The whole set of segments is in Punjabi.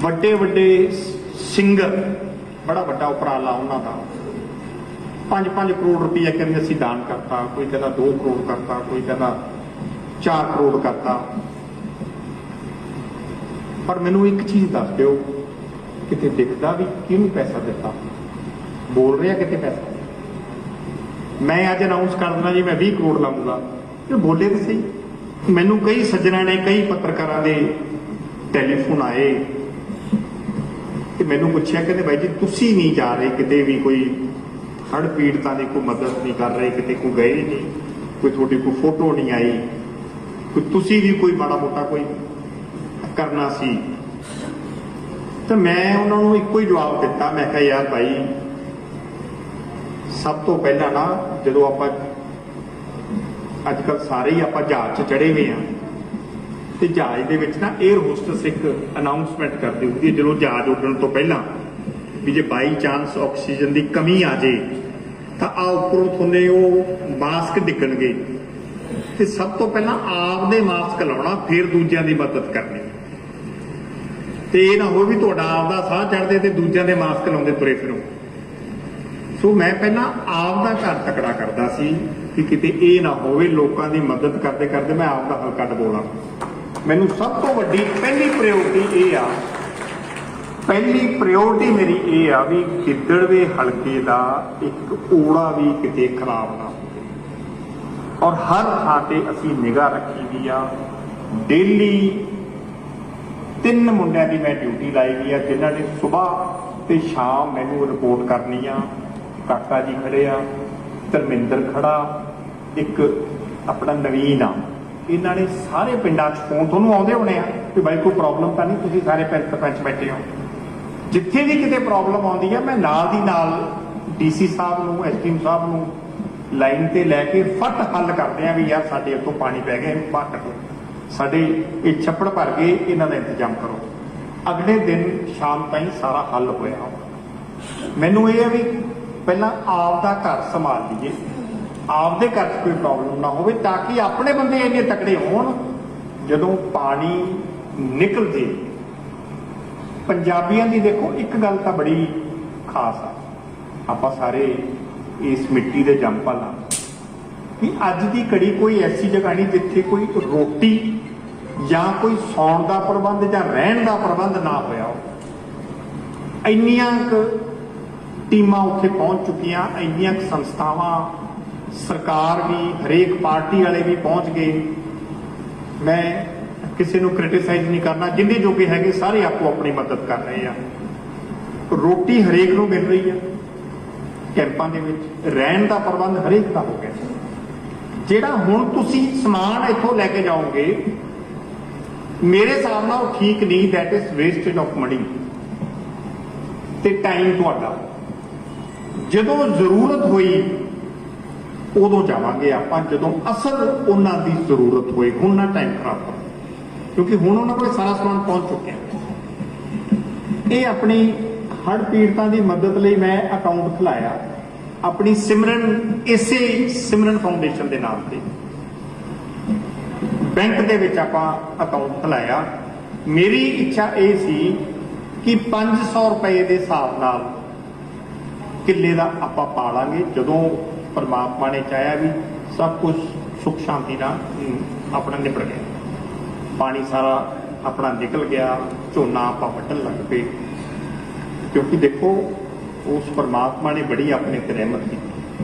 ਵੱਡੇ ਵੱਡੇ ਸਿੰਗਰ ਬੜਾ ਵੱਡਾ ਉਪਰਾਲਾ ਉਹਨਾਂ ਦਾ। 5-5 ਕਰੋੜ ਰੁਪਈਆ ਕਹਿੰਦੇ ਅਸੀਂ ਦਾਨ ਕਰਤਾ, ਕੋਈ ਕਹਿੰਦਾ 2 ਕਰੋੜ ਕਰਤਾ, ਕੋਈ ਕਹਿੰਦਾ 4 ਕਰੋੜ ਕਰਤਾ। ਪਰ ਮੈਨੂੰ ਇੱਕ ਚੀਜ਼ ਦੱਸ ਦਿਓ, ਕਿਤੇ ਦਿਖਦਾ ਵੀ ਕਿਹਨੂੰ ਪੈਸਾ ਦਿੱਤਾ? ਬੋਲ ਰਿਹਾ ਕਿਤੇ ਪੈਸਾ? ਮੈਂ ਅੱਜ ਅਨਾਉਂਸ ਕਰ ਦਿੰਦਾ ਜੀ, ਮੈਂ 20 ਕਰੋੜ ਲਾਉਂਗਾ। ਇਹ ਬੋਲੇ ਤਾਂ ਸਹੀ। ਮੈਨੂੰ ਕਈ ਸੱਜਣਾ ਨੇ, ਕਈ ਪੱਤਰਕਾਰਾਂ ਦੇ ਟੈਲੀਫੋਨ ਆਏ। ਤੇ ਮੈਨੂੰ ਪੁੱਛਿਆ, ਕਹਿੰਦੇ ਬਾਈ ਜੀ, ਤੁਸੀਂ ਨਹੀਂ ਜਾ ਰਹੇ, ਕਿਤੇ ਵੀ ਕੋਈ ਹੜ ਪੀੜਤਾਂ ਦੀ ਕੋਈ ਮਦਦ ਨਹੀਂ ਕਰ ਰਹੇ, ਕਿਤੇ ਕੋਈ ਗਏ ਨਹੀਂ, ਕੋਈ ਤੁਹਾਡੀ ਕੋਈ ਫੋਟੋ ਨਹੀਂ ਆਈ, ਕੋਈ ਤੁਸੀਂ ਵੀ ਕੋਈ ਮਾੜਾ ਮੋਟਾ ਕੋਈ ਕਰਨਾ ਸੀ? ਤਾਂ ਮੈਂ ਉਹਨਾਂ ਨੂੰ ਇੱਕੋ ਹੀ ਜਵਾਬ ਦਿੱਤਾ, ਮੈਂ ਕਿਹਾ, ਯਾਰ ਭਾਈ ਸਭ ਤੋਂ ਪਹਿਲਾਂ ਨਾ ਜਦੋਂ ਆਪਾਂ ਅੱਜ ਕੱਲ ਸਾਰੇ ਹੀ ਆਪਾਂ ਜਹਾਜ਼ 'ਚ ਚੜੇ ਹੋਏ ਆ ਤੇ ਜਹਾਜ਼ ਦੇ ਵਿੱਚ ਨਾ 에ਅਰ ਹੋਸਟਸ ਇੱਕ ਅਨਾਉਂਸਮੈਂਟ ਕਰਦੀ ਹੁੰਦੀ ਹੈ ਜਦੋਂ ਜਹਾਜ਼ ਉੱਡਣ ਤੋਂ ਪਹਿਲਾਂ ਵੀ ਜੇ ਬਾਈ ਚਾਂਸ ਆਕਸੀਜਨ ਦੀ ਕਮੀ ਆ ਜੇ, ਤਾਂ ਆ ਉੱਪਰੋਂ ਥੋਨੇ ਉਹ ਮਾਸਕ ਡਿੱਗਣਗੇ। ਤੇ ਸਭ ਤੋਂ ਪਹਿਲਾਂ ਆਪ ਦੇ ਮਾਸਕ ਲਾਉਣਾ, ਫਿਰ ਦੂਜਿਆਂ ਦੀ ਮਦਦ ਕਰਨੀ। ਤੇ ਇਹ ਨਾ ਹੋਵੇ ਵੀ ਤੁਹਾਡਾ ਆਪ ਦਾ ਸਾਹ ਚੜਦੇ ਤੇ ਦੂਜਿਆਂ ਦੇ ਮਾਸਕ ਲਾਉਂਦੇ ਤੁਰੇ ਫਿਰੋ। ਸੋ ਮੈਂ ਪਹਿਲਾਂ ਆਪ ਦਾ ਘਰ ਤਕੜਾ ਕਰਦਾ ਸੀ ਕਿ ਕਿਤੇ ਇਹ ਨਾ ਹੋਵੇ, ਲੋਕਾਂ ਦੀ ਮਦਦ ਕਰਦੇ ਕਰਦੇ ਮੈਂ ਆਪ ਦਾ ਹਲਕਾ ਡਬੋਲਾ। ਮੈਨੂੰ ਸਭ ਤੋਂ ਵੱਡੀ ਪਹਿਲੀ ਪ੍ਰਾਇੋਰਟੀ ਇਹ ਆ। ਪਹਿਲੀ ਪ੍ਰਾਇੋਰਟੀ ਮੇਰੀ ਇਹ ਆ ਵੀ ਗਿੱਦੜਵੇ ਹਲਕੇ ਦਾ ਇੱਕ ਓੜਾ ਵੀ ਕਿਤੇ ਖਰਾਬ ਨਾ ਹੋਵੇ। ਔਰ ਹਰ ਥਾਂ ਤੇ ਅਸੀਂ ਨਿਗਾਹ ਰੱਖੀ ਵੀ ਆ। ਡੇਲੀ ਤਿੰਨ ਮੁੰਡਿਆਂ ਦੀ ਮੈਂ ਡਿਊਟੀ ਲਾਈ ਵੀ ਆ, ਜਿਨ੍ਹਾਂ ਨੇ ਸਵੇਰ ਤੇ ਸ਼ਾਮ ਮੈਨੂੰ ਰਿਪੋਰਟ ਕਰਨੀ ਆ। ਕਾਕਾ ਜੀ ਖੜੇ ਆ, ਧਰਮਿੰਦਰ ਖੜਾ, ਇੱਕ ਆਪਣਾ ਨਵੀਨ ਆ। ਇਹਨਾਂ ਨੇ ਸਾਰੇ ਪਿੰਡਾਂ 'ਚ ਫੋਨ ਤੁਹਾਨੂੰ ਆਉਂਦੇ ਹੋਣੇ ਆ ਕਿ ਬਾਈ ਕੋਈ ਪ੍ਰੋਬਲਮ ਤਾਂ ਨਹੀਂ, ਤੁਸੀਂ ਸਾਰੇ ਪਿੰਡ ਸਰਪੰਚ ਬੈਠੇ ਹੋ। ਜਿੱਥੇ ਵੀ ਕਿਤੇ ਪ੍ਰੋਬਲਮ ਆਉਂਦੀ ਆ, ਮੈਂ ਨਾਲ ਦੀ ਨਾਲ ਡੀਸੀ ਸਾਹਿਬ ਨੂੰ ਐਸਟੀਐਮ ਸਾਹਿਬ ਨੂੰ ਲਾਈਨ ਤੇ ਲੈ ਕੇ ਫਟ ਹੱਲ ਕਰਦੇ ਆ ਵੀ ਯਾਰ ਸਾਡੇ ਉੱਤੋਂ ਪਾਣੀ ਪੈ ਗਿਆ, ਇਹਨੂੰ ਬਾਹਰ ਕੱਢੋ। ਸਾਡੇ ਇਹ ਛੱਪੜ ਭਰ ਗਏ ਇਹਨਾਂ ਦਾ ਇੰਤਜ਼ਾਮ ਕਰੋ। ਅਗਲੇ ਦਿਨ ਸ਼ਾਮ ਤਾਈਂ ਸਾਰਾ ਹੱਲ ਹੋਇਆ। ਮੈਨੂੰ ਇਹ ਹੈ ਵੀ ਪਹਿਲਾਂ ਆਪ ਦਾ ਘਰ ਸੰਭਾਲ ਲਈਏ। ਆਪਦੇ ਘਰ 'ਚ ਕੋਈ ਪ੍ਰੋਬਲਮ ਨਾ ਹੋਵੇ ਤਾਂ ਕਿ ਆਪਣੇ ਬੰਦੇ ਇੰਨੇ ਤਕੜੇ ਹੋਣ, ਜਦੋਂ ਪਾਣੀ ਨਿਕਲ ਜੇ। ਪੰਜਾਬੀਆਂ ਦੀ ਦੇਖੋ, ਇੱਕ ਗੱਲ ਤਾਂ ਬੜੀ ਖਾਸ ਆ। ਆਪਾਂ ਸਾਰੇ ਇਸ ਮਿੱਟੀ ਦੇ ਜੰਪਲ ਆ ਕਿ ਅੱਜ ਦੀ ਘੜੀ ਕੋਈ ਐਸੀ ਜਗ੍ਹਾ ਨਹੀਂ ਜਿੱਥੇ ਕੋਈ ਰੋਟੀ ਜਾਂ ਕੋਈ ਸੌਣ ਦਾ ਪ੍ਰਬੰਧ ਜਾਂ ਰਹਿਣ ਦਾ ਪ੍ਰਬੰਧ ਨਾ ਹੋਇਆ ਇੰਨੀਆਂ ਕੁ ਟੀਮਾਂ ਉੱਥੇ ਪਹੁੰਚ ਚੁੱਕੀਆਂ, ਇੰਨੀਆਂ ਕੁ ਸੰਸਥਾਵਾਂ ਸਰਕਾਰ ਵੀ, ਹਰੇਕ ਪਾਰਟੀ ਵਾਲੇ ਵੀ ਪਹੁੰਚ ਗਏ ਮੈਂ ਕਿਸੇ ਨੂੰ ਕ੍ਰਿਟਿਸਾਈਜ਼ ਨਹੀਂ ਕਰਨਾ। ਜਿੰਨੇ ਜੋਗੇ ਹੈਗੇ ਸਾਰੇ ਆਪੋ ਆਪਣੀ ਮਦਦ ਕਰ ਰਹੇ ਆ। ਰੋਟੀ ਹਰੇਕ ਨੂੰ ਮਿਲ ਰਹੀ ਆ। ਕੈਂਪਾਂ ਦੇ ਵਿੱਚ ਰਹਿਣ ਦਾ ਪ੍ਰਬੰਧ ਹਰੇਕ ਦਾ ਹੋ ਗਿਆ। ਜਿਹੜਾ ਹੁਣ ਤੁਸੀਂ ਸਮਾਨ ਇੱਥੋਂ ਲੈ ਕੇ ਜਾਓਗੇ, ਮੇਰੇ ਹਿਸਾਬ ਨਾਲ ਉਹ ਠੀਕ ਨਹੀਂ that is wasted of money ਤੇ ਟਾਈਮ ਤੁਹਾਡਾ। ਜਦੋਂ ਜ਼ਰੂਰਤ ਹੋਈ ਉਦੋਂ ਜਾਵਾਂਗੇ ਆਪਾਂ ਜਦੋਂ ਅਸਲ ਉਹਨਾਂ ਦੀ ਜ਼ਰੂਰਤ ਹੋਏ, ਹੁਣ ਨਾ ਟਾਈਮ ਖਰਾਬ ਕਰੋ। ਕਿਉਂਕਿ ਹੁਣ ਉਹਨਾਂ ਕੋਲ ਸਾਰਾ ਸਮਾਨ ਪਹੁੰਚ ਚੁੱਕਿਆ। ਇਹ ਆਪਣੀ ਹੜ ਪੀੜਤਾਂ ਦੀ ਮਦਦ ਲਈ ਮੈਂ ਅਕਾਊਂਟ ਖੁਲਾਇਆ। ਆਪਣੀ ਸਿਮਰਨ, ਇਸੇ ਸਿਮਰਨ ਫਾਊਂਡੇਸ਼ਨ ਦੇ ਨਾਮ ਤੇ। ਬੈਂਕ ਦੇ ਵਿੱਚ ਆਪਾਂ ਅਕਾਊਂਟ ਖੁਲਾਇਆ। ਮੇਰੀ ਇੱਛਾ ਇਹ ਸੀ ਕਿ 500 ਰੁਪਏ ਦੇ ਹਿਸਾਬ ਨਾਲ ਕਿੱਲੇ ਦਾ ਆਪਾਂ ਪਾਲਾਂਗੇ। ਜਦੋਂ ਪਰਮਾਤਮਾ ਨੇ ਚਾਹਿਆ ਵੀ ਸਭ ਕੁਝ ਸੁਖ ਸ਼ਾਂਤੀ ਨਾਲ ਆਪਣਾ ਨਿਬੜ ਗਿਆ। ਪਾਣੀ ਸਾਰਾ ਆਪਣਾ ਨਿਕਲ ਗਿਆ, ਝੋਨਾ ਆਪਾਂ ਵੱਢਣ ਲੱਗ ਪਏ। ਕਿਉਂਕਿ ਦੇਖੋ, ਉਸ ਪਰਮਾਤਮਾ ਨੇ ਬੜੀ ਆਪਣੇ ਤੇ ਰਹਿਮਤ ਕੀਤੀ।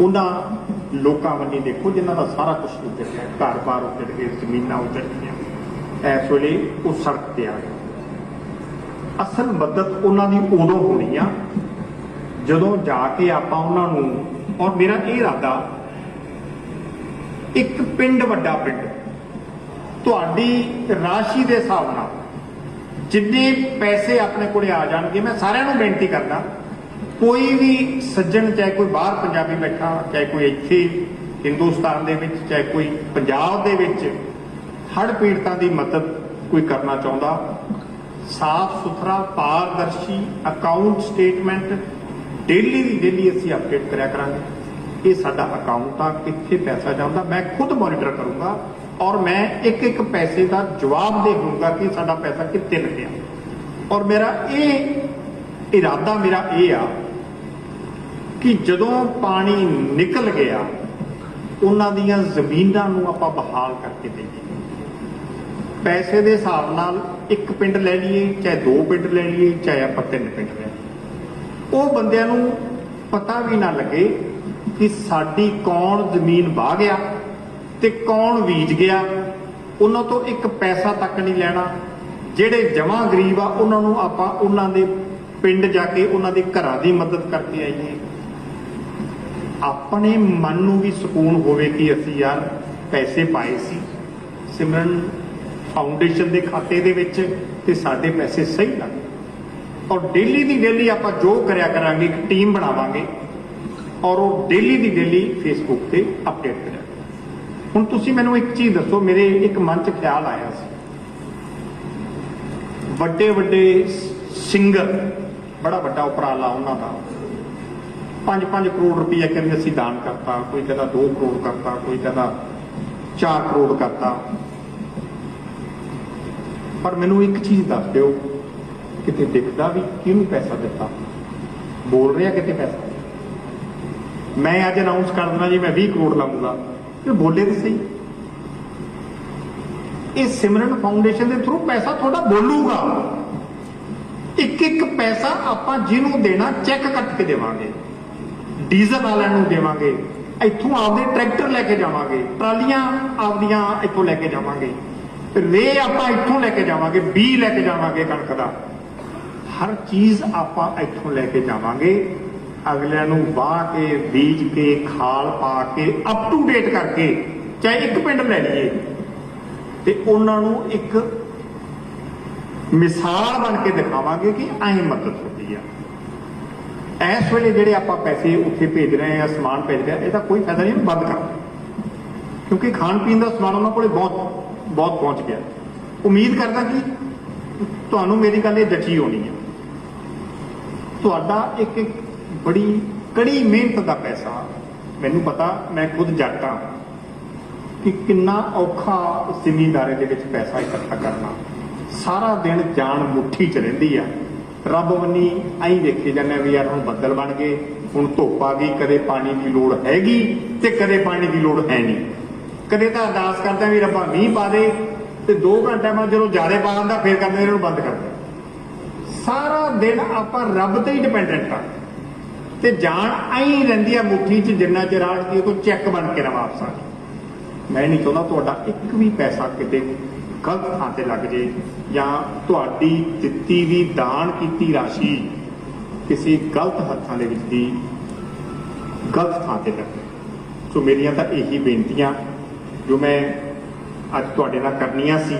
ਉਹਨਾਂ ਲੋਕਾਂ ਵੱਲੋਂ ਦੇਖੋ, ਜਿਨ੍ਹਾਂ ਦਾ ਸਾਰਾ ਕੁਝ ਉੱਜੜ ਗਿਆ। ਘਰ-ਬਾਰ ਉੱਜੜ ਗਏ, ਜ਼ਮੀਨਾਂ ਉੱਜੜ ਗਈਆਂ। ਇਸ ਵੇਲੇ ਉਹ ਸੜਕ ਤੇ ਆ ਗਏ। ਅਸਲ ਮਦਦ ਉਹਨਾਂ ਦੀ ਉਦੋਂ ਹੋਣੀ ਆ ਜਦੋਂ ਜਾ ਕੇ ਆਪਾਂ ਉਹਨਾਂ ਨੂੰ, ਔਰ ਮੇਰਾ ਇਹ ਇਰਾਦਾ, ਇੱਕ ਪਿੰਡ ਵੱਡਾ ਪਿੰਡ, ਤੁਹਾਡੀ ਰਾਸ਼ੀ ਦੇ ਹਿਸਾਬ ਨਾਲ ਜਿੰਨੇ ਪੈਸੇ ਆਪਣੇ ਕੋਲੇ ਆ ਜਾਣਗੇ, ਮੈਂ ਸਾਰਿਆਂ ਨੂੰ ਬੇਨਤੀ ਕਰਦਾ, ਕੋਈ ਵੀ ਸੱਜਣ, ਚਾਹੇ ਕੋਈ ਬਾਹਰ ਪੰਜਾਬੀ ਬੈਠਾ, ਚਾਹੇ ਕੋਈ ਇੱਥੇ ਹਿੰਦੁਸਤਾਨ ਦੇ ਵਿੱਚ, ਚਾਹੇ ਕੋਈ ਪੰਜਾਬ ਦੇ ਵਿੱਚ ਹੜ ਪੀੜਤਾਂ ਦੀ ਮਦਦ ਕੋਈ ਕਰਨਾ ਚਾਹੁੰਦਾ ਸਾਫ਼ ਸੁਥਰਾ ਪਾਰਦਰਸ਼ੀ ਅਕਾਊਂਟ ਸਟੇਟਮੈਂਟ ਡੇਲੀ ਦੀ ਡੇਲੀ ਅਸੀਂ ਅਪਡੇਟ ਕਰਿਆ ਕਰਾਂਗੇ। ਇਹ ਸਾਡਾ ਅਕਾਊਂਟ ਆ, ਕਿੱਥੇ ਪੈਸਾ ਜਾਂਦਾ, ਮੈਂ ਖੁਦ ਮੋਨੀਟਰ ਕਰੂੰਗਾ ਔਰ ਮੈਂ ਇੱਕ ਇੱਕ ਪੈਸੇ ਦਾ ਜਵਾਬ ਦੇ ਦੂੰਗਾ ਕਿ ਸਾਡਾ ਪੈਸਾ ਕਿੱਥੇ ਲੱਗਿਆ। ਔਰ ਮੇਰਾ ਇਹ ਇਰਾਦਾ ਮੇਰਾ ਇਹ ਆ ਕਿ ਜਦੋਂ ਪਾਣੀ ਨਿਕਲ ਗਿਆ, ਉਹਨਾਂ ਦੀਆਂ ਜ਼ਮੀਨਾਂ ਨੂੰ ਆਪਾਂ ਬਹਾਲ ਕਰਕੇ ਦੇਈਏ। ਪੈਸੇ ਦੇ ਹਿਸਾਬ ਨਾਲ ਇੱਕ ਪਿੰਡ ਲੈ ਲਈਏ, ਚਾਹੇ ਦੋ ਪਿੰਡ ਲੈ ਲਈਏ, ਚਾਹੇ ਆਪਾਂ ਤਿੰਨ ਪਿੰਡ ਲੈ ਲਈਏ। ਉਹ ਬੰਦਿਆਂ ਨੂੰ ਪਤਾ ਵੀ ਨਾ ਲੱਗੇ ਕਿ ਸਾਡੀ ਕੌਣ ਜ਼ਮੀਨ ਵਾਹ ਗਿਆ ਤੇ ਕੌਣ ਬੀਜ ਗਿਆ। ਉਹਨਾਂ ਤੋਂ ਇੱਕ ਪੈਸਾ ਤੱਕ ਨਹੀਂ ਲੈਣਾ। ਜਿਹੜੇ ਜਮਾਂ ਗਰੀਬ ਆ, ਉਹਨਾਂ ਨੂੰ ਆਪਾਂ ਉਹਨਾਂ ਦੇ ਪਿੰਡ ਜਾ ਕੇ ਉਹਨਾਂ ਦੇ ਘਰਾਂ ਦੀ ਮਦਦ ਕਰਕੇ ਆਈਏ। ਆਪਣੇ ਮਨ ਨੂੰ ਵੀ ਸਕੂਨ ਹੋਵੇ ਕਿ ਅਸੀਂ ਯਾਰ ਪੈਸੇ ਪਾਏ ਸੀ। ਸਿਮਰਨ ਫਾਊਂਡੇਸ਼ਨ ਦੇ ਖਾਤੇ ਦੇ ਵਿੱਚ ਤੇ ਸਾਡੇ ਪੈਸੇ ਸਹੀ ਲੱਗ ਔਰ ਡੇਲੀ ਦੀ ਡੇਲੀ ਆਪਾਂ ਜੋ ਕਰਿਆ ਕਰਾਂਗੇ, ਇੱਕ ਟੀਮ ਬਣਾਵਾਂਗੇ ਔਰ ਉਹ ਡੇਲੀ ਦੀ ਡੇਲੀ ਫੇਸਬੁੱਕ ਤੇ ਅਪਡੇਟ ਕਰਿਆ ਹੁਣ ਤੁਸੀਂ ਮੈਨੂੰ ਇੱਕ ਚੀਜ਼ ਦੱਸੋ, ਮੇਰੇ ਇੱਕ ਮਨ 'ਚ ਖਿਆਲ ਆਇਆ ਸੀ। ਵੱਡੇ ਵੱਡੇ ਸਿੰਗਰ ਬੜਾ ਵੱਡਾ ਉਪਰਾਲਾ ਉਹਨਾਂ ਦਾ। 5-5 ਕਰੋੜ ਰੁਪਈਆ ਕਹਿੰਦੇ ਅਸੀਂ ਦਾਨ ਕਰਤਾ, ਕੋਈ ਕਹਿੰਦਾ 2 ਕਰੋੜ ਕਰਤਾ, ਕੋਈ ਕਹਿੰਦਾ 4 ਕਰੋੜ ਕਰਤਾ। ਪਰ ਮੈਨੂੰ ਇੱਕ ਚੀਜ਼ ਦੱਸ ਦਿਓ ਕਿਤੇ ਦਿਖਦਾ ਵੀ ਕਿਹਨੂੰ ਪੈਸਾ ਦਿੱਤਾ? ਬੋਲ ਰਿਹਾ ਕਿਤੇ ਪੈਸਾ? ਮੈਂ ਅੱਜ ਅਨਾਉਂਸ ਕਰ ਦਿੰਦਾ ਜੀ, ਮੈਂ 20 ਕਰੋੜ ਲਾਉਂਗਾ। ਇਹ ਬੋਲੇ ਤਾਂ ਸਹੀ। ਇਹ ਸਿਮਰਨ ਫਾਊਂਡੇਸ਼ਨ ਦੇ ਥਰੂ ਪੈਸਾ ਤੁਹਾਡਾ ਬੋਲੂਗਾ। ਇੱਕ ਇੱਕ ਪੈਸਾ ਆਪਾਂ ਜਿਹਨੂੰ ਦੇਣਾ ਚੈੱਕ ਕੱਟ ਕੇ ਦੇਵਾਂਗੇ। ਡੀਜ਼ਲ ਵਾਲਿਆਂ ਨੂੰ ਦੇਵਾਂਗੇ। ਇੱਥੋਂ ਆਪਦੇ ਟਰੈਕਟਰ ਲੈ ਕੇ ਜਾਵਾਂਗੇ। ਟਰਾਲੀਆਂ ਆਪਦੀਆਂ ਇੱਥੋਂ ਲੈ ਕੇ ਜਾਵਾਂਗੇ। ਰੇ ਆਪਾਂ ਇੱਥੋਂ ਲੈ ਕੇ ਜਾਵਾਂਗੇ, ਬੀ ਲੈ ਕੇ ਜਾਵਾਂਗੇ ਕਣਕ ਦਾ। ਹਰ ਚੀਜ਼ ਆਪਾਂ ਇੱਥੋਂ ਲੈ ਕੇ ਜਾਵਾਂਗੇ। ਅਗਲਿਆਂ ਨੂੰ ਵਾਹ ਕੇ, ਬੀਜ ਕੇ, ਖਾਲ ਪਾ ਕੇ ਅਪ ਟੂ ਡੇਟ ਕਰਕੇ ਚਾਹੇ ਇੱਕ ਪਿੰਡ ਲੈ ਲਈਏ। ਤੇ ਉਹਨਾਂ ਨੂੰ ਇੱਕ ਮਿਸਾਲ ਬਣ ਕੇ ਦਿਖਾਵਾਂਗੇ ਕਿ ਐਂ ਮਦਦ ਹੁੰਦੀ ਆ। ਇਸ ਵੇਲੇ ਜਿਹੜੇ ਆਪਾਂ ਪੈਸੇ ਉੱਥੇ ਭੇਜ ਰਹੇ ਆ ਸਮਾਨ ਭੇਜ ਰਹੇ ਆ ਇਹਦਾ ਕੋਈ ਫਾਇਦਾ ਨਹੀਂ ਬੰਦ ਕਰ ਕਿਉਂਕਿ ਖਾਣ ਪੀਣ ਦਾ ਸਮਾਨ ਉਹਨਾਂ ਕੋਲੇ ਬਹੁਤ ਬਹੁਤ ਪਹੁੰਚ ਗਿਆ। ਉਮੀਦ ਕਰਦਾ ਕਿ ਤੁਹਾਨੂੰ ਮੇਰੀ ਗੱਲ ਇਹ ਜੱਚੀ ਹੋਣੀ ਹੈ ਤੁਹਾਡਾ ਇੱਕ ਇੱਕ ਬੜੀ ਕੜੀ ਮਿਹਨਤ ਦਾ ਪੈਸਾ ਮੈਨੂੰ ਪਤਾ, ਮੈਂ ਖੁਦ ਜੱਟਾਂ ਕਿ ਕਿੰਨਾ ਔਖਾ ਜ਼ਿਮੀਂਦਾਰੇ ਦੇ ਵਿੱਚ ਪੈਸਾ ਇਕੱਠਾ ਕਰਨਾ। ਸਾਰਾ ਦਿਨ ਜਾਨ ਮੁੱਠੀ 'ਚ ਰਹਿੰਦੀ ਆ। ਰੱਬ ਬੰਨੀ ਐਂ ਦੇਖੇ ਜਾਂਦੇ ਆ ਵੀ ਯਾਰ ਹੁਣ ਬੱਦਲ ਬਣ ਗਏ, ਹੁਣ ਧੁੱਪ ਆ ਗਈ, ਕਦੇ ਪਾਣੀ ਦੀ ਲੋੜ ਹੈਗੀ ਤੇ ਕਦੇ ਪਾਣੀ ਦੀ ਲੋੜ ਹੈ ਨਹੀਂ। ਕਦੇ ਤਾਂ ਅਰਦਾਸ ਕਰਦਾ ਵੀ ਰੱਬਾ ਮੀਂਹ ਪਾ ਦੇ ਤੇ 2 ਘੰਟੇ ਬਾਅਦ ਜਦੋਂ ਜ਼ਿਆਦਾ ਪਾ ਦਿੰਦਾ, ਫੇਰ ਕਰਦੇ ਇਹਨਾਂ ਬੰਦ ਕਰਦੇ ਸਾਰਾ ਦਿਨ ਆਪਾਂ ਰੱਬ ਤੇ ਹੀ ਡਿਪੈਂਡੈਂਟ ਆ। ਤੇ ਜਾਨ ਐਂ ਰਹਿੰਦੀ ਆ ਮੁੱਠੀ 'ਚ ਜਿੰਨਾ ਚਿਰ ਆੜਦੀ ਕੋਈ ਚੈੱਕ ਬਣ ਕੇ ਨਾ ਵਾਪਸ ਆ ਜਾਏ। ਮੈਂ ਨਹੀਂ ਚਾਹੁੰਦਾ ਤੁਹਾਡਾ ਇੱਕ ਵੀ ਪੈਸਾ ਕਿਤੇ ਗਲਤ ਥਾਂ ਤੇ ਲੱਗ ਜੇ ਜਾਂ ਤੁਹਾਡੀ ਦਿੱਤੀ ਵੀ ਦਾਨ ਕੀਤੀ ਰਾਸ਼ੀ ਕਿਸੇ ਗਲਤ ਹੱਥਾਂ ਦੇ ਵਿੱਚ ਦੀ ਗਲਤ ਥਾਂ ਤੇ ਲੱਗੇ ਸੋ ਮੇਰੀਆਂ ਤਾਂ ਇਹੀ ਬੇਨਤੀਆਂ ਜੋ ਮੈਂ ਅੱਜ ਤੁਹਾਡੇ ਨਾਲ ਕਰਨੀਆਂ ਸੀ।